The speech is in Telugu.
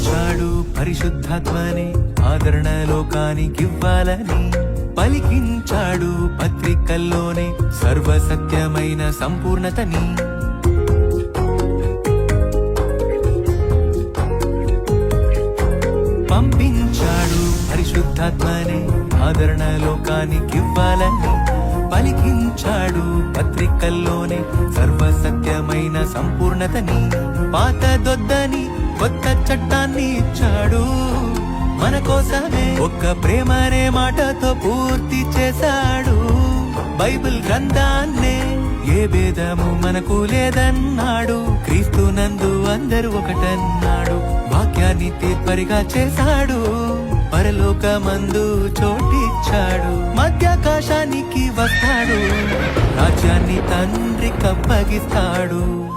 పంపించాడు పరిశుద్ధాత్మని ఆదరణ లోకానికివ్వాలని పలికించాడు పత్రికల్లోనే సర్వసత్యమైన సంపూర్ణతని. పంపించాడు పరిశుద్ధాత్మని ఆదరణ లోకానికివ్వాలని పలికించాడు పత్రికల్లోనే సర్వసత్యమైన సంపూర్ణతని. పాత దొద్దని కొత్త చట్టాన్ని ఇచ్చాడు. మన కోసమే ఒక్క ప్రేమనే మాటతో పూర్తి చేశాడు. బైబిల్ గ్రంథాన్నే ఏ భేదము మనకు లేదన్నాడు. క్రీస్తు నందు అందరూ ఒకటన్నాడు. వాక్యాన్ని తీర్పరిగా చేశాడు. పరలోకమందు చోటిచ్చాడు. మధ్యాకాశానికి వస్తాడు. రాజ్యాన్ని తండ్రి కప్పగిస్తాడు.